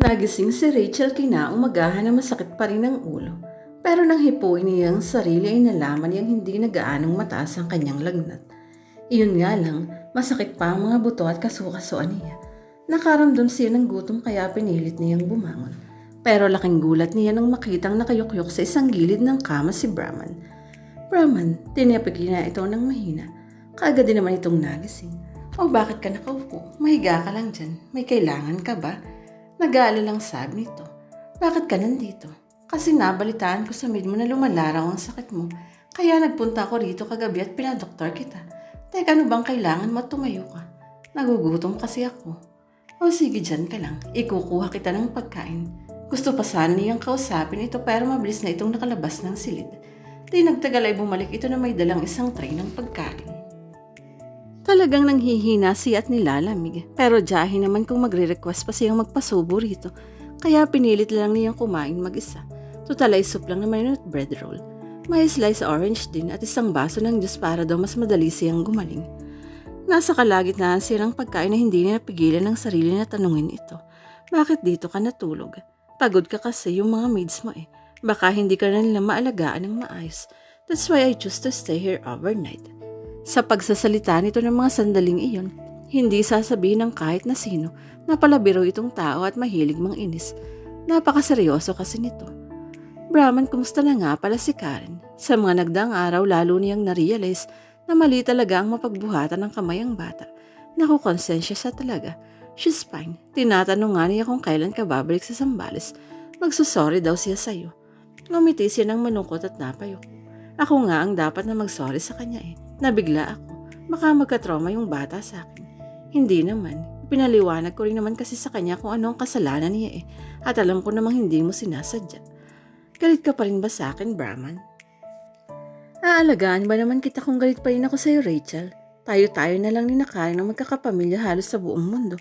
Nagising si Rachel kinaumagahan na masakit pa rin ang ulo. Pero nang hipuin niya ang sarili ay nalaman niyang hindi na gaanong mataas ang kanyang lagnat. Iyon nga lang, masakit pa ang mga buto at kasukasuan niya. Nakaramdam siya ng gutom kaya pinilit niyang bumangon. Pero laking gulat niya nang makitang nakayukyok sa isang gilid ng kama si Brahman. Brahman, tinipig na ito ng mahina. Kaagad din naman itong nagising. O bakit ka nakaupo? Mahiga ka lang dyan. May kailangan ka ba? Nag-aalalang sabi nito. Bakit ka nandito? Kasi nabalitaan ko sa maid mo na lumalaraw ang sakit mo. Kaya nagpunta ako rito kagabi at pinadoktor kita. Teka, ano bang kailangan mo tumayo ka? Nagugutom kasi ako. O sige, dyan ka lang. Ikukuha kita ng pagkain. Gusto pa sana niyang kausapin ito pero mabilis na itong nakalabas ng silid. Di nagtagal ay bumalik ito na may dalang isang tray ng pagkain. Talagang nanghihina siya at nilalamig. Pero jahin naman kung magre-request pa siyang magpasubo rito. Kaya pinilit lang niyang kumain mag-isa. Total ay soup lang naman at bread roll. May slice orange din at isang baso ng juice para daw mas madali siyang gumaling. Nasa kalagitnaan siya ng pagkain na hindi niya napigilan ng sarili na tanungin ito. Bakit dito ka natulog? Pagod ka kasi yung mga maids mo eh. Baka hindi ka na nila maalagaan ng maayos. That's why I choose to stay here overnight. Sa pagsasalita nito ng mga sandaling iyon, hindi sasabihin ng kahit na sino na palabiro itong tao at mahilig mang inis. Napakaseryoso kasi nito. Brahman, kumusta na nga pala si Karen? Sa mga nagdaang araw, lalo niyang narealize na mali talaga ang mapagbuhatan ng kamay ang bata. Naku, konsensya siya talaga. She's fine. Tinatanong nga niya kung kailan ka babalik sa Sambales. Magsusorry daw siya sa'yo. Ngumiti siya ng manungkot at napayok. Ako nga ang dapat na magsorry sa kanya eh. Nabigla ako. Baka magkatrauma yung bata sa akin. Hindi naman. Pinaliwanag ko rin naman kasi sa kanya kung ano ang kasalanan niya eh. At alam ko namang hindi mo sinasadya. Galit ka pa rin ba sa akin, Brahman? Aalagaan ba naman kita kung galit pa rin ako sa'yo, Rachel? Tayo-tayo na lang ni Nakarin ng magkakapamilya halos sa buong mundo.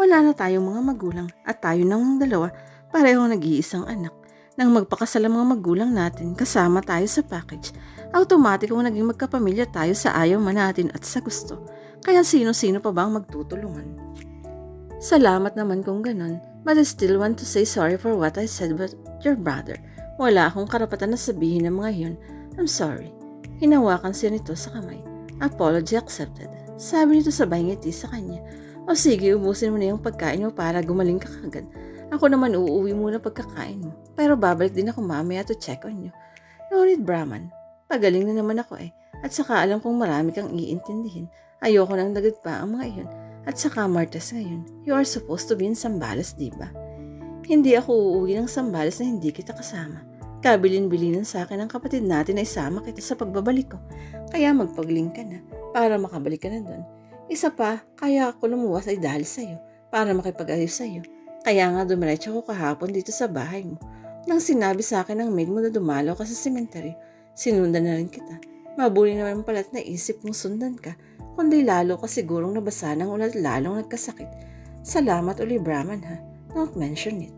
Wala na tayong mga magulang at tayo ng dalawa parehong nag-iisang anak. Nang magpakasal ang mga magulang natin, kasama tayo sa package. Automatic kung naging magkapamilya tayo sa ayaw man natin at sa gusto. Kaya sino-sino pa ba ang magtutulungan? Salamat naman kung ganon, but I still want to say sorry for what I said about your brother. Wala akong karapatan na sabihin ng mga yun. I'm sorry. Hinawakan siya nito sa kamay. Apology accepted. Sabi nito sabay ngiti sa kanya. O sige, ubusin mo na yung pagkain mo para gumaling ka kagad. Ako naman uuwi muna pagkakain mo. Pero babalik din ako mamaya to check on you. Need, Brahman. Pagaling na naman ako eh. At saka alam kong marami kang iintindihin. Ayoko nang dagad pa ang mga iyon. At saka Martes ngayon, you are supposed to be in Sambales, di ba? Hindi ako uuwi ng Sambales na hindi kita kasama. Kabilin-bilinan sa akin ng kapatid natin na isama kita sa pagbabalik ko. Kaya magpagling ka na para makabalik ka na doon. Isa pa, kaya ako lumuwas ay dahil sa'yo para makipag-ayos sa'yo. Kaya nga dumiretso ko kahapon dito sa bahay mo. Nang sinabi sa akin ng maid mo na dumalaw ka sa cemetery, sinundan na rin kita. Mabuti naman pala't naisip mong sundan ka, kundi lalo ka sigurong nabasa ng ulat lalong nagkasakit. Salamat uli Brahman ha, don't mention it.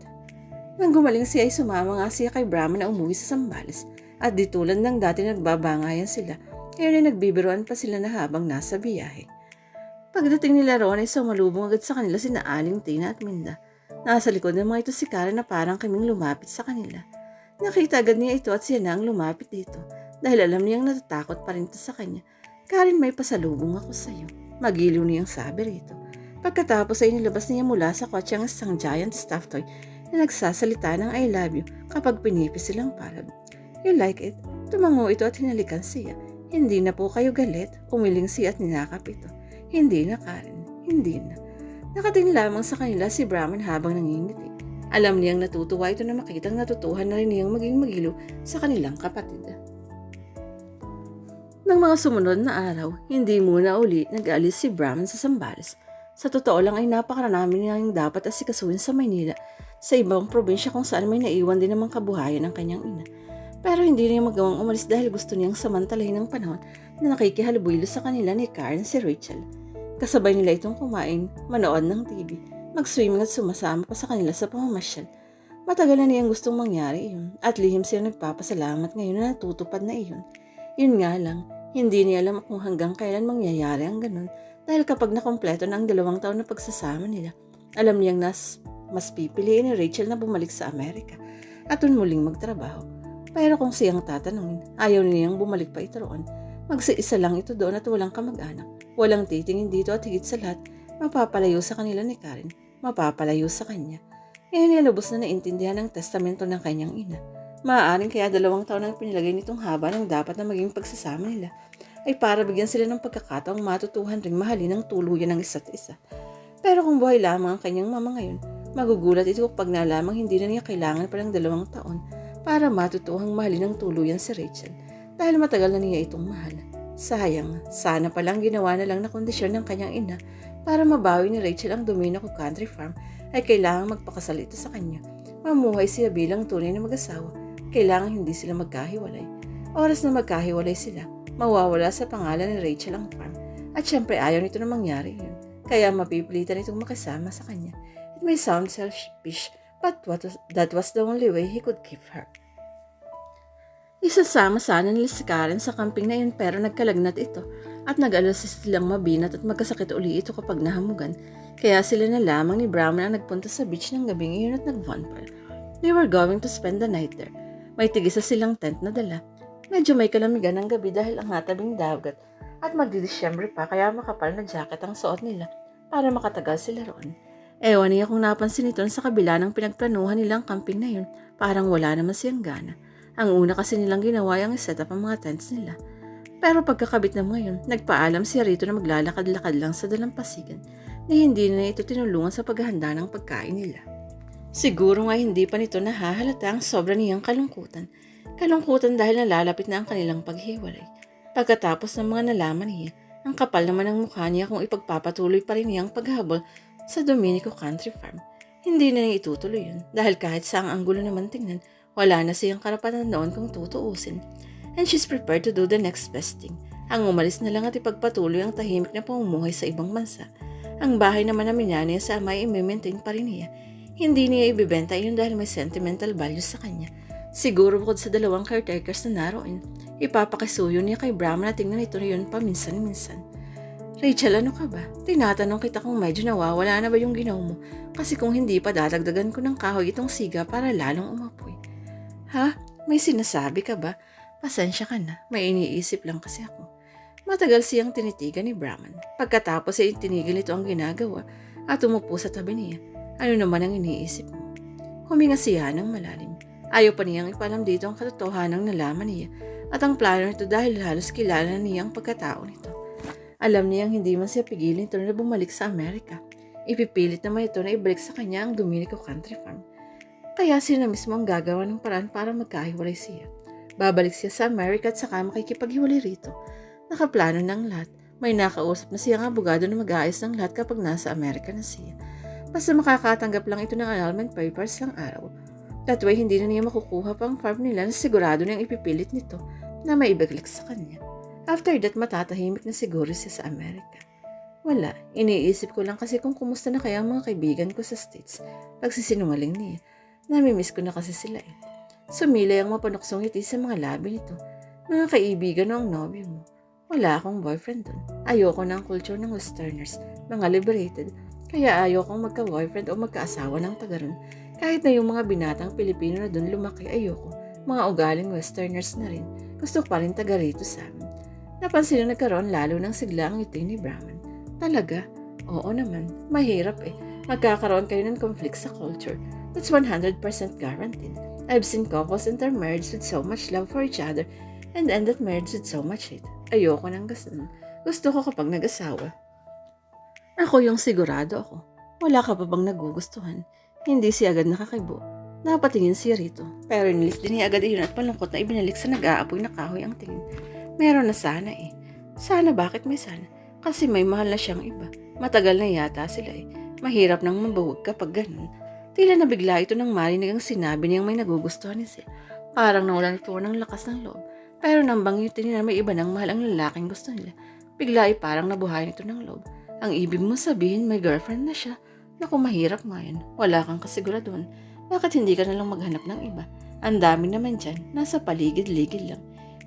Nang gumaling siya ay sumama nga siya kay Brahman na umuwi sa Sambales at di tulad ng dati nagbabangayan sila, ngayon ay nagbibiruan pa sila na habang nasa biyahe. Pagdating nila roon ay sumalubong agad sa kanila sina Aling Tina at Minda. Nasa likod ng mga ito si Karen na parang kaming lumapit sa kanila. Nakita agad niya ito at siya na ang lumapit dito dahil alam niyang natatakot pa rin ito sa kanya. Karen, may pasalubong ako sa iyo. Magiliw niyang sabi rito. Pagkatapos ay nilabas niya mula sa kotse ang isang giant stuffed toy na nagsasalita ng I love you kapag pinipis silang palad. You like it? Tumango ito at hinalikan siya. Hindi na po kayo galit. Umiling siya at ninakap ito. Hindi na, Karen. Hindi na. Nakatingin lamang sa kanila si Brahman habang nangingiti. Alam niyang natutuwa ito na makitang natutuhan na rin niyang maging magilo sa kanilang kapatid. Nang mga sumunod na araw, hindi muna uli nag-alis si Brahman sa Sambales. Sa totoo lang ay napakarami niyang dapat asikasuhin sa Maynila sa ibang probinsya kung saan may naiwan din namang kabuhayan ng kanyang ina. Pero hindi niya magawang umalis dahil gusto niyang samantalahin ng panahon na nakikihalubilo sa kanila ni Karen si Rachel. Kasabay nila itong kumain, manood ng TV, mag-swimming at sumasama pa sa kanila sa pamamasyal. Matagal na niyang gustong mangyari iyon at lihim siya nagpapasalamat ngayon na natutupad na iyon. Yun nga lang, hindi niya alam kung hanggang kailan mangyayari ang ganun dahil kapag nakompleto na ang dalawang taon na pagsasama nila, alam niyang nas mas pipiliin ni Rachel na bumalik sa Amerika at muling magtrabaho. Pero kung siyang tatanungin, ayaw niyang bumalik pa ito roon. Magsiisa lang ito doon at walang kamag-anak. Walang titingin dito at higit sa lahat, mapapalayo sa kanila ni Karen. Mapapalayo sa kanya. Ngayon niya lubos na naintindihan ang testamento ng kanyang ina. Maaaring kaya dalawang taon ang pinilagay nitong haba ng dapat na maging pagsasama nila ay para bigyan sila ng pagkakataong matutuhan ring mahalin ng tuluyan ng isa't isa. Pero kung buhay lamang ang kanyang mama ngayon, magugulat ito kapag nalamang hindi na niya kailangan pa ng dalawang taon para matutuhang mahalin ng tuluyan si Rachel dahil matagal na niya itong mahal. Sayang, sana palang ginawa na lang na kondisyon ng kanyang ina para mabawi ni Rachel ang domino ko country farm ay kailangang magpakasal ito sa kanya. Mamuhay siya bilang tunay na mag-asawa. Kailangan hindi sila magkahiwalay. Oras na magkahiwalay sila, mawawala sa pangalan ni Rachel ang farm. At syempre ayaw nito na mangyari yun. Kaya mapipilitan itong makasama sa kanya. It may sound selfish, but what was, that was the only way he could keep her. Isasama sana nila si Karen sa camping na yun pero nagkalagnat ito at nag-alas silang mabinat at magkasakit uli ito kapag nahamugan. Kaya sila na lamang ni Brahman ang nagpunta sa beach ng gabi ngayon at nag-bonfire. They were going to spend the night there. May tigisa silang tent na dala. Medyo may kalamigan ng gabi dahil ang natabing dagat at magdi-Disyembre pa kaya makapal na jacket ang suot nila para makatagal sila roon. Ewan niya kung napansin ito sa kabila ng pinagplanuhan nilang camping na yun. Parang wala naman siyang gana. Ang una kasi nilang ginawa ay ang set up ang mga tents nila. Pero pagkakabit na ngayon, nagpaalam si Rito na maglalakad-lakad lang sa dalampasigan na hindi na ito tinulungan sa paghahanda ng pagkain nila. Siguro nga hindi pa nito nahahalata ang sobra niyang kalungkutan. Kalungkutan dahil nalalapit na ang kanilang paghiwalay. Pagkatapos ng mga nalaman niya, ang kapal naman ng mukha niya kung ipagpapatuloy pa rin niyang paghabol sa Dominico Country Farm. Hindi na niya itutuloy yun dahil kahit sa ang anggulo naman tingnan, wala na siyang karapatan noon kung tutuusin. And she's prepared to do the next best thing. Ang umalis na lang at ipagpatuloy ang tahimik na pamumuhay sa ibang bansa. Ang bahay naman na minana niya sa ama ay i-maintain pa rin niya. Hindi niya ibibenta yun dahil may sentimental value sa kanya. Siguro bukod sa dalawang caretakers na naroon, ipapakisuyo niya kay Brahma na tingnan ito na yun paminsan-minsan. Rachel, ano ka ba? Tinatanong kita kung medyo nawawala na ba yung ginaw mo. Kasi kung hindi pa dadagdagan ko ng kahoy itong siga para lalong umapoy. Ha? May sinasabi ka ba? Pasensya ka na. May iniisip lang kasi ako. Matagal siyang tinitigan ni Brahman. Pagkatapos ay tinigil ito ang ginagawa at umupo sa tabi niya. Ano naman ang iniisip mo? Huminga siya ng malalim. Ayaw pa niyang ipalam dito ang katotohanan ng nalaman niya at ang plano nito dahil halos kilala niya ang pagkatao nito. Alam niyang hindi man siya pigilin ito na bumalik sa Amerika. Ipipilit naman ito na ibalik sa kanya ang Dominico Country Farm. Kaya sila mismo ang gagawa ng paraan para magkahiwalay siya. Babalik siya sa Amerika at saka makikipaghiwalay rito. Nakaplano ng lahat. May nakausap na siyang abogado na mag-aayos ng lahat kapag nasa Amerika na siya. Basta makakatanggap lang ito ng annulment papers ng araw. That way, hindi na niya makukuha pang farm nila na sigurado niyang ipipilit nito na may ibagalik sa kanya. After that, matatahimik na siguro siya sa Amerika. Wala, iniisip ko lang kasi kung kumusta na kaya ang mga kaibigan ko sa States. Pagsisinungaling niya. Namimiss ko na kasi sila eh. Sumilay ang mapanuksong ngiti sa mga labi nito. Mga kaibigan o ang nobyo mo. Wala akong boyfriend dun. Ayoko ng culture ng westerners, mga liberated. Kaya ayokong magka-boyfriend o magkaasawa ng tagaroon. Kahit na yung mga binatang Pilipino na dun lumaki, ayoko. Mga ugaling westerners na rin. Gusto pa rin taga rito sa amin. Napansin na nagkaroon lalo ng sigla ang ngiti ni Brahman. Talaga? Oo naman. Mahirap eh. Magkakaroon kayo ng conflict sa culture. That's 100% guaranteed. I've seen couples enter with so much love for each other and end that marriage with so much hate. Ayoko nang gasan. Gusto ko kapag nag-asawa. Ako yung sigurado ako. Wala ka pa bang nagugustuhan? Hindi siya agad nakakibo. Napatingin siya rito. Pero inilis din niya agad iyon at malungkot na ibinalik sa nag-aapoy na kahoy ang tingin. Meron na sana eh. Sana bakit may sana? Kasi may mahal na siyang iba. Matagal na yata sila eh. Mahirap nang mabuwag kapag ganun. Tila nabigla ito nang marinig ang sinabi niyang may nagugustuhan ni siya. Parang nawalan ito ng lakas ng loob. Pero nang banggitin niya na may iba ng mahal ang lalaking gusto nila, bigla ay parang nabuhayan ito ng loob. Ang ibig mo sabihin may girlfriend na siya. Naku, mahirap nga yan. Wala kang kasiguraduhan. Bakit hindi ka na lang maghanap ng iba? Ang dami naman dyan. Nasa paligid-ligid lang.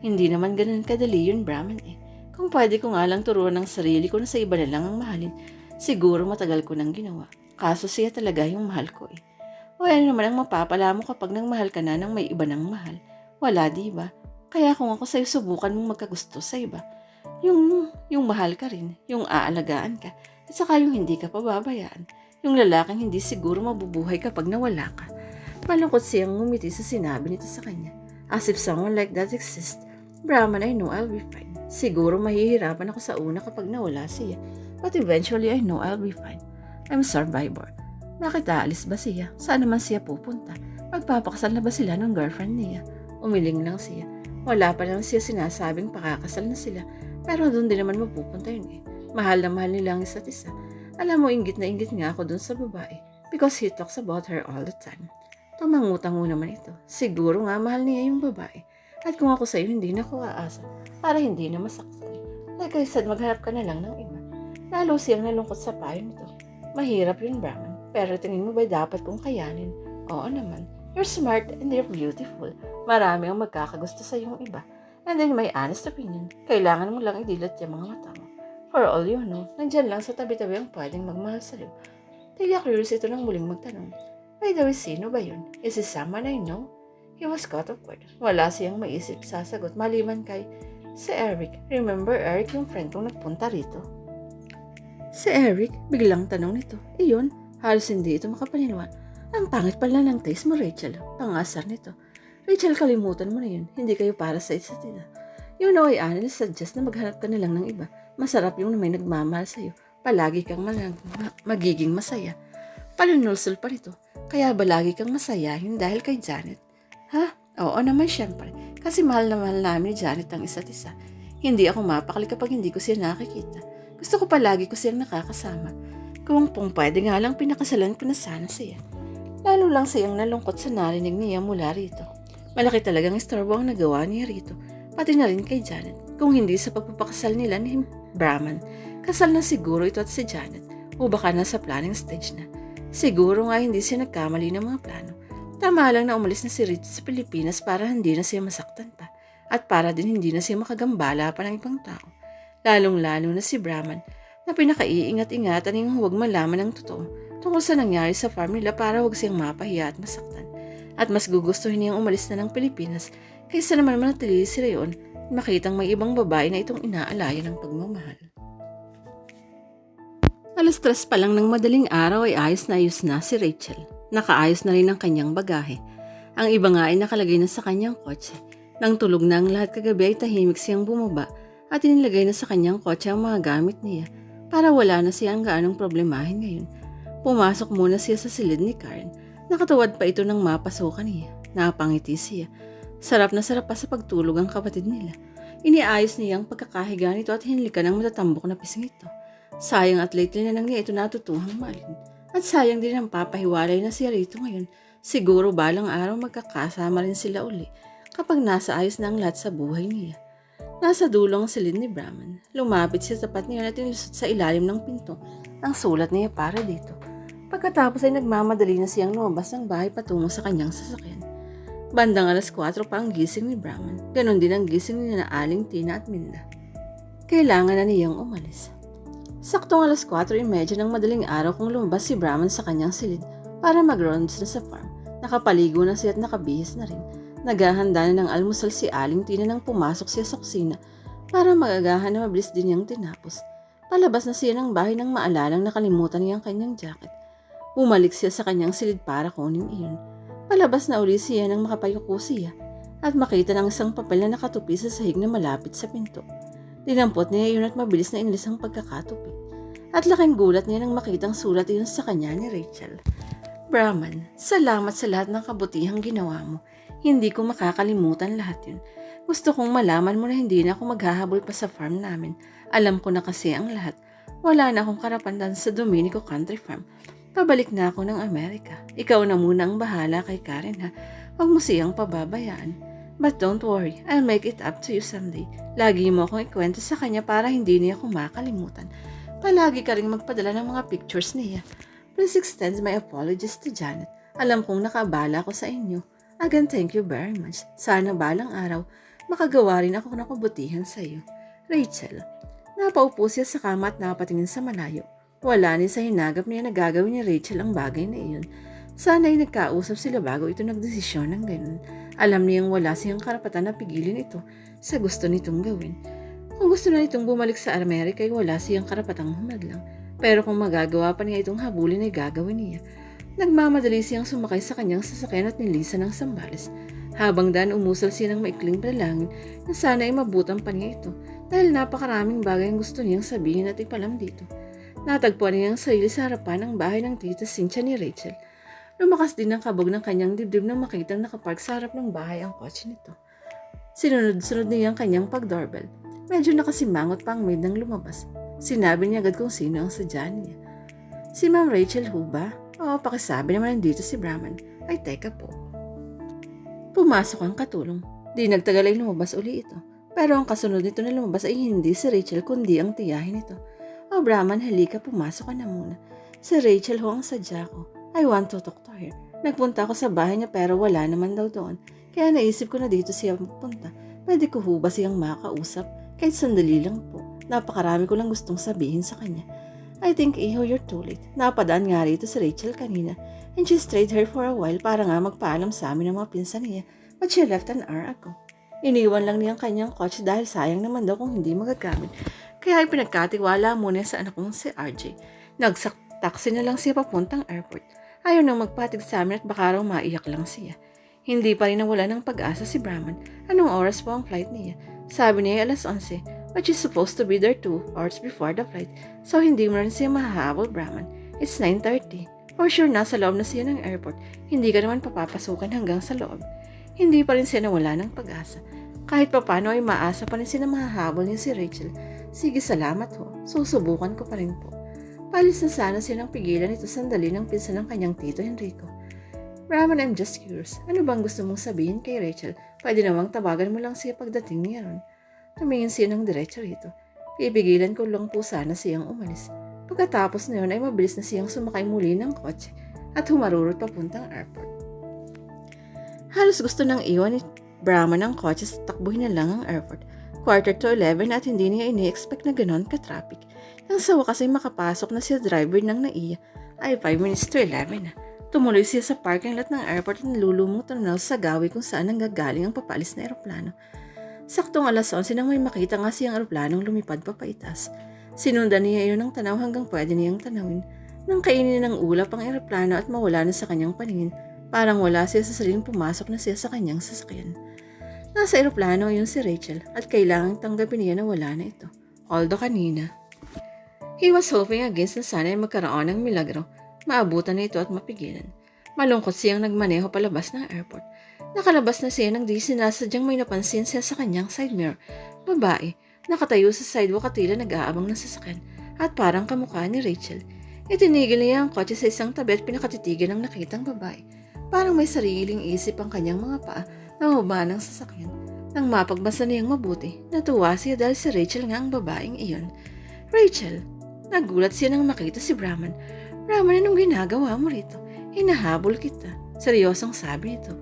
Hindi naman ganun kadali yun, Brahman eh. Kung pwede ko nga lang turuan ng sarili ko na sa iba na lang ang mahalin, Siguro matagal ko nang ginawa. Kaso siya talaga yung mahal ko eh. O ano naman ang mapapala mo kapag nang mahal ka na ng may iba nang mahal? Wala, di ba? Kaya kung ako sa'yo, subukan mong magkagusto sa iba. Yung, yung mahal ka rin, yung aalagaan ka, at saka yung hindi ka pababayaan. Yung lalaking hindi siguro mabubuhay kapag nawala ka. Malungkot siyang ngumiti sa sinabi nito sa kanya. As if someone like that exists, Brahman, I know I'll be fine. Siguro mahihirapan ako sa una kapag nawala siya. But eventually, I know I'll be fine. I'm a survivor. Bakit aalis ba siya? Saan naman siya pupunta? Magpapakasal na ba sila ng girlfriend niya? Umiling lang siya. Wala pa naman siya sinasabing pakakasal na sila. Pero doon din naman mapupunta yun eh. Mahal na mahal nila ang isa't isa. Alam mo, inggit na inggit nga ako dun sa babae. Because he talks about her all the time. Tumangutang mo naman ito. Siguro nga mahal niya yung babae. At kung ako sa'yo, hindi na ako aasa. Para hindi na masaktan. Like I said, maghanap ka na lang ng iba. Lalo siyang nalungkot sa payo nito. Mahirap yun, Brahman. Pero tingin mo ba dapat kong kayanin? Oo naman. You're smart and you're beautiful. Marami ang magkakagusto sa iyong iba. And then my honest opinion, kailangan mo lang idilat yung mga mata mo. For all you know, nandyan lang sa tabi-tabi ang pwedeng magmahal sa'yo. Tila curious ito nang muling magtanong. By the way, sino ba yun? Is it someone I know? He was caught off guard. Wala siyang maisip sasagot maliban kay si Eric. Remember Eric yung friend kong nagpunta rito? Si Eric, biglang tanong nito. Iyon, halos hindi ito makapaniwan. Ang pangit pala ng taste mo, Rachel. Pangasar nito. Rachel, kalimutan mo na yun. Hindi kayo para sa isa't isa. You know, I honestly suggest na maghanap ka na lang ng iba. Masarap yung may nagmamahal sa'yo. Palagi kang malang, ma- magiging masaya. Panunulsul pa nito. Kaya ba lagi kang masayahin dahil kay Janet? Ha? Oo naman siyempre. Kasi mahal na mahal namin ni Janet ang isa't isa. Hindi ako mapakali kapag hindi ko siya nakikita. Gusto ko palagi ko siyang nakakasama. Kung pong pwede nga lang pinakasalan ko na sana siya. Lalo lang siyang nalungkot sa narinig niya mula rito. Malaki talagang istorbo ang nagawa niya rito, pati na rin kay Janet. Kung hindi sa pagpapakasal nila ni Brahman, kasal na siguro ito at si Janet o baka nasa planning stage na. Siguro nga hindi siya nagkamali ng mga plano. Tama lang na umalis na si Rich sa Pilipinas para hindi na siya masaktan pa at para din hindi na siya makagambala pa ng ibang tao. Lalong-lalo na si Brahman na pinakaiingat-ingatan yung huwag malaman ng totoo tungkol sa nangyari sa farm nila para huwag siyang mapahiya at masaktan. At mas gugustuhin niyang umalis na ng Pilipinas kaysa naman manatili si Rayon makitang may ibang babae na itong inaalaya ng pagmamahal. Alas tres pa lang ng madaling araw ay ayos na ayos na si Rachel. Nakaayos na rin ang kanyang bagahe. Ang iba nga ay nakalagay na sa kanyang kotse. Nang tulog na ang lahat kagabi ay tahimik siyang bumaba at inilagay na sa kanyang kotse ang mga gamit niya para wala na siyang gaanong problemahin ngayon. Pumasok muna siya sa silid ni Karen. Nakatuwad pa ito ng mapasukan niya. Napangiti siya. Sarap na sarap pa sa pagtulog ang kapatid nila. Iniayos niya ang pagkakahiga nito at hinlikan ng matatambok na pising ito. Sayang at lately na lang niya ito natutuhang malin. At sayang din ang papahiwalay na siya rito ngayon. Siguro balang araw magkakasama rin sila uli kapag nasa ayos na ang lahat sa buhay niya. Nasa dulong ang silid ni Brahman. Lumapit siya sa tapat niya at nilusot sa ilalim ng pinto ang sulat niya para dito. Pagkatapos ay nagmamadali na siyang lumabas ng bahay patungo sa kanyang sasakyan. Bandang alas 4 pa ang gising ni Brahman. Ganon din ang gising ni na Aling Tina at Minda. Kailangan na niyang umalis. Saktong alas 4.30 ng madaling araw kung lumabas si Brahman sa kanyang silid para mag-rounds na sa farm. Nakapaligo na siya at nakabihis na rin. Naghahanda na ng almusal si Aling Tina nang pumasok siya sa kusina para magagahan na mabilis din niyang tinapos. Palabas na siya ng bahay nang maalalang nakalimutan niya ang kanyang jacket. Bumalik siya sa kanyang silid para kunin iyon. Palabas na uli siya nang makapayuko siya at makita ng isang papel na nakatupi sa sahig na malapit sa pinto. Dinampot niya iyon at mabilis na inilis ang pagkakatupi. At laking gulat niya nang makitang sulat iyon sa kanya ni Rachel. Brahman, salamat sa lahat ng kabutihang ginawa mo. Hindi ko makakalimutan lahat yun. Gusto kong malaman mo na hindi na ako maghahabol pa sa farm namin. Alam ko na kasi ang lahat. Wala na akong karapatan sa Dominico Country Farm. Pabalik na ako ng Amerika. Ikaw na muna ang bahala kay Karen ha. Huwag mo siyang pababayaan. But don't worry, I'll make it up to you someday. Lagi mo akong ikwento sa kanya para hindi niya ako makalimutan. Palagi ka rin magpadala ng mga pictures niya. Please extend my apologies to Janet. Alam kong nakabala ko sa inyo. Again, thank you very much. Sana balang araw, makagawa rin ako ng kabutihan sa iyo. Rachel, napaupo siya sa kama at napatingin sa malayo. Wala ni sa hinagap niya na gagawin ni Rachel ang bagay na iyon. Sana ay nagkausap sila bago ito nagdesisyon ng ganun. Alam niyang wala siyang karapatan na pigilin ito sa gusto nitong gawin. Kung gusto na nitong bumalik sa Amerika ay wala siyang karapatang humadlang. Pero kung magagawa pa niya itong habulin ay gagawin niya. Nagmamadali siyang sumakay sa kanyang sasakyan at nilisan ng sambales. Habang daan umusal siya ng maikling panalangin na sana ay mabutan pa niya ito dahil napakaraming bagay ang gusto niyang sabihin at ipalam dito. Natagpuan niya ang sarili sa harapan ng bahay ng tita Cynthia ni Rachel. Lumakas din ang kabog ng kanyang dibdib nang makitang nakapark sa harap ng bahay ang kotse nito. Sinunod-sunod niya ang kanyang pag-doorbell. Medyo nakasimangot pa ang maid nang lumabas. Sinabi niya agad kung sino ang sadya niya. Si Ma'am Rachel ho Oo, pakisabi naman nandito si Brahman. Ay, teka po. Pumasok ang katulong. Di nagtagal ay lumabas uli ito. Pero ang kasunod nito na lumabas ay hindi si Rachel kundi ang tiyahin nito. O Brahman, halika, pumasok ka na muna. Si Rachel ho ang sadya ko. I want to talk to her. Nagpunta ako sa bahay niya pero wala naman daw doon. Kaya naisip ko na dito siya pupunta. Pwede ko ho ba siyang makausap? Kahit sandali lang po. Napakarami ko lang gustong sabihin sa kanya. I think, Iho, you're too late. Napadaan nga rito si Rachel kanina. And she stayed here for a while para nga magpaalam sa amin ng mga pinsan niya. But she left an hour ago. Iniwan lang niya ang kanyang coach dahil sayang naman daw kung hindi magagamit. Kaya ay pinagkatiwala muna sa anak kong si RJ. Nagsak-taxi na lang siya papuntang airport. Ayaw nang magpatig sa amin at baka raw maiyak lang siya. Hindi pa rin nawala ng pag-asa si Brahman. Anong oras po ang flight niya? Sabi niya ay alas 11, but she's supposed to be there 2 hours before the flight. So hindi mo rin siya mahahabol, Brahman. It's 9.30. For sure, nasa loob na siya ng airport. Hindi ka naman papapasukan hanggang sa loob. Hindi pa rin siya nawala ng pag-asa. Kahit papano ay maasa pa rin siya na mahahabol niya si Rachel. Sige, salamat ho. Susubukan ko pa rin po. Palis na sana siya ng pigilan ito sandali ng pinsan ng kanyang tito Enrico. Brahman, I'm just curious. Ano bang gusto mong sabihin kay Rachel? Pwede namang tawagan mo lang siya pagdating niya ron. Tumingin siya ng diretso rito. Pipigilan ko lang po sana siyang umalis. Pagkatapos na yun ay mabilis na siyang sumakay muli ng kotse at humarurot papuntang airport. Halos gusto nang iwan ni Brahman ang kotse sa takbuhin na lang ang airport. Quarter to 11 at hindi niya ini-expect na ganon ka-traffic. Nang sa wakas ay makapasok na siya driver ng naiya, ay 5 minutes to 11 na. Tumuloy siya sa parking lot ng airport at nalulumong tanaw sa gawi kung saan nanggagaling ang papalis na eroplano. Saktong alas 11 nang may makita nga siyang eroplanong lumipad papaitas. Sinundan niya iyon ng tanaw hanggang pwede niyang tanawin. Nang kainin ng ulap ang eroplano at mawala na sa kanyang paningin, parang wala siya sa saling pumasok na siya sa kanyang sasakyan. Nasa eroplano yun si Rachel at kailangang tanggapin niya na wala na ito. Although kanina. He was hoping against na sana ay magkaroon ng milagro, maabutan na ito at mapigilan. Malungkot siyang nagmaneho palabas ng airport. Nakalabas na siya nang di sinasadyang may napansin siya sa kanyang side mirror. Babae, nakatayo sa sidewalk at tila nag-aabang ng sasakyan at parang kamukha ni Rachel. Itinigil niya ang kotse sa isang tabi at pinakatitigan ng nakitang babae. Parang may sariling isip ang kanyang mga paa na bumaba ng sasakyan. Nang mapagbasa niyang mabuti, natuwa siya dahil si Rachel nga ang babaeng iyon. Rachel, nagulat siya nang makita si Brahman. Brahman, anong ginagawa mo rito? Hinahabol kita. Seryosong sabi nito.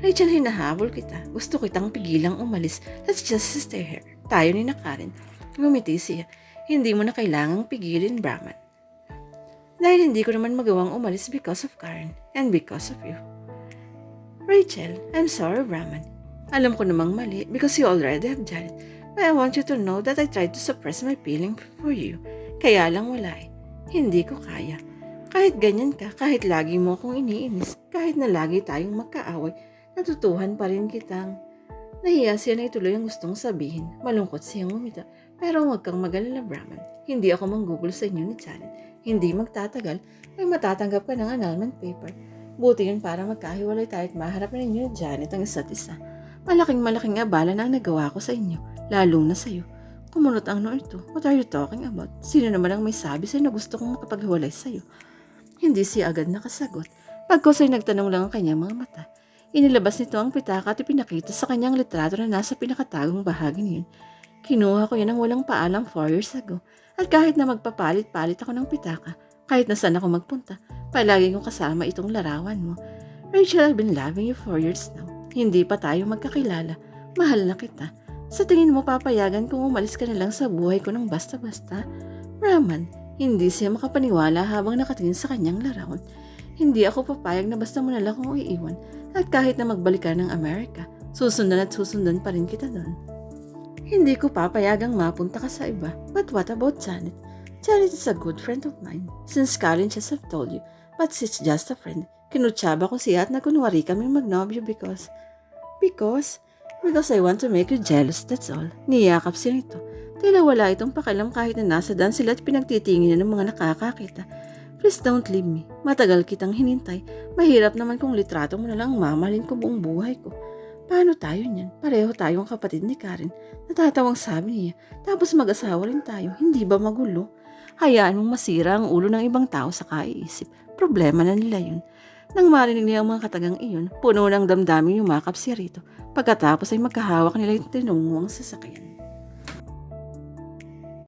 Rachel, hinahabol kita. Gusto kitang pigilang umalis. Let's just stay here. Tayo ni na Karen. Ngumiti siya. Hindi mo na kailangang pigilin, Brahman. Dahil hindi ko naman magawang umalis because of Karen and because of you. Rachel, I'm sorry, Brahman. Alam ko namang mali because you already have done it. But I want you to know that I tried to suppress my feeling for you. Kaya lang wala eh. Hindi ko kaya. Kahit ganyan ka, kahit lagi mo akong iniinis, kahit na lagi tayong magkaaway, natutuhan pa rin kitang. Nahiya siya na ituloy ang gustong sabihin. Malungkot siyang umita. Pero huwag kang magalala, Brahman. Hindi ako manggugol sa inyo ni Janet. Hindi magtatagal, ay matatanggap ka ng annulment paper. Buti yun para magkahiwalay tayo at maharap na ninyo ni Janet ang isa't isa. Malaking malaking abala na ang nagawa ko sa inyo, lalo na sa'yo. Kumunot ang noo ito. What are you talking about? Sino naman ang may sabi sa'yo na gusto kong makapaghiwalay sa'yo? Hindi siya agad nakasagot. Pagkos ay nagtanong lang ang kanyang mga mata. Inilabas nito ang pitaka at ipinakita sa kanyang litrato na nasa pinakatagong bahagi niyon. Kinuha ko yan ng walang paalam 4 years ago. At kahit na magpapalit-palit ako ng pitaka, kahit na saan ako magpunta, palagi kong kasama itong larawan mo. Rachel, I've been loving you 4 years now. Hindi pa tayo magkakilala. Mahal na kita. Sa tingin mo papayagan kung umalis ka na lang sa buhay ko ng basta-basta? Raman, Hindi siya makapaniwala habang nakatingin sa kanyang larawan. Hindi ako papayag na basta mo na lang akong iiwan at kahit na magbalik ka ng Amerika, susundan at susundan pa rin kita doon. Hindi ko papayagang mapunta ka sa iba. But what about Janet? Janet is a good friend of mine. Since college, as I've told you. But she's just a friend. Kinutsaba ko siya at nakunwari kami magnobyo because... Because? Because I want to make you jealous, that's all. Niyakap siya nito. Tila wala itong pakialam kahit na nasa dan sila at pinagtitingin ng mga nakakakita. Please don't leave me. Matagal kitang hinintay. Mahirap naman kung litrato mo na lang ang mamahalin ko buong buhay ko. Paano tayo niyan? Pareho tayong kapatid ni Karen. Natatawang sabi niya. Tapos mag-asawa rin tayo. Hindi ba magulo? Hayaan mong masira ang ulo ng ibang tao sa kaiisip. Problema na nila yun. Nang marinig niya ang mga katagang iyon, puno ng damdamin yumakap siya rito. Pagkatapos ay magkahawak nila yung tinungong sasakyan.